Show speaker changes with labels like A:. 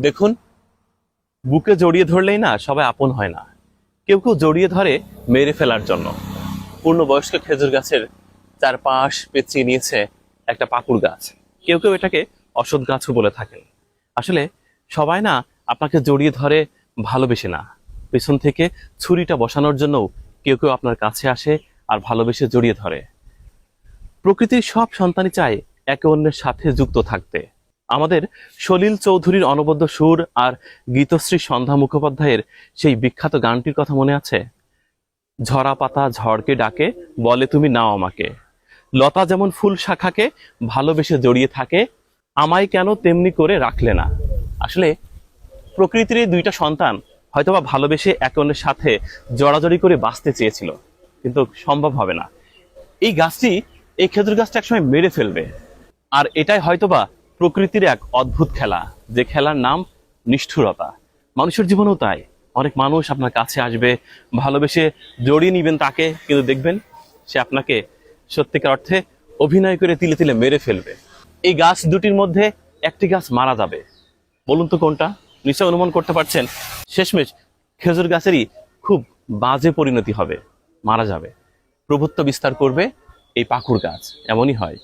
A: দেখুন, বুকে জড়িয়ে ধরলেই না সবাই আপন হয় না। কেউ কেউ জড়িয়ে ধরে মেরে ফেলার জন্য। পূর্ণবয়স্ক খেজুর গাছের চারপাশ পেঁচিয়ে নিয়েছে একটা পাকুড় গাছ। কেউ কেউ এটাকে অসৎ গাছও বলে থাকেন। আসলে সবাই না আপনাকে জড়িয়ে ধরে ভালোবেসে না। পেছন থেকে ছুরিটা বসানোর জন্যও কেউ কেউ আপনার কাছে আসে আর ভালোবেসে জড়িয়ে ধরে। প্রকৃতির সব সন্তানই চায় একে অন্যের সাথে যুক্ত থাকতে। আমাদের সলিল চৌধুরীর অনবদ্য সুর আর গীতশ্রী সন্ধ্যা মুখোপাধ্যায়ের সেই বিখ্যাত গানটির কথা মনে আছে? ঝরা পাতা ঝড়কে ডাকে, বলে তুমি নাও আমাকে। লতা যেমন ফুল শাখাকে ভালোবেসে জড়িয়ে থাকে, আমায় কেন তেমনি করে রাখলে না? আসলে প্রকৃতির এই দুইটা সন্তান হয়তোবা ভালোবেসে একে অন্যের সাথে জড়াজড়ি করে বাঁচতে চেয়েছিল, কিন্তু সম্ভব হবে না। এই গাছটি এই খেজুর গাছটা একসময় মেরে ফেলবে, আর এটাই হয়তোবা প্রকৃতির এক অদ্ভুত খেলা। যে খেলার নাম নিষ্ঠুরতা। মানুষের জীবনেও তাই। অনেক মানুষ আপনার কাছে আসবে, ভালোবেসে জড়িয়ে নিবেন তাকে, কিন্তু দেখবেন সে আপনাকে সত্যিকার অর্থে অভিনয় করে তিলে তিলে মেরে ফেলবে। এই গাছ দুটির মধ্যে একটি গাছ মারা যাবে। বলুন তো কোনটা? নিশ্চয় অনুমান করতে পারছেন? শেষমেশ খেজুর গাছেরই খুব বাজে পরিণতি হবে। মারা যাবে। প্রভুত্ব বিস্তার করবে এই পাকুড় গাছ। এমনই হয়।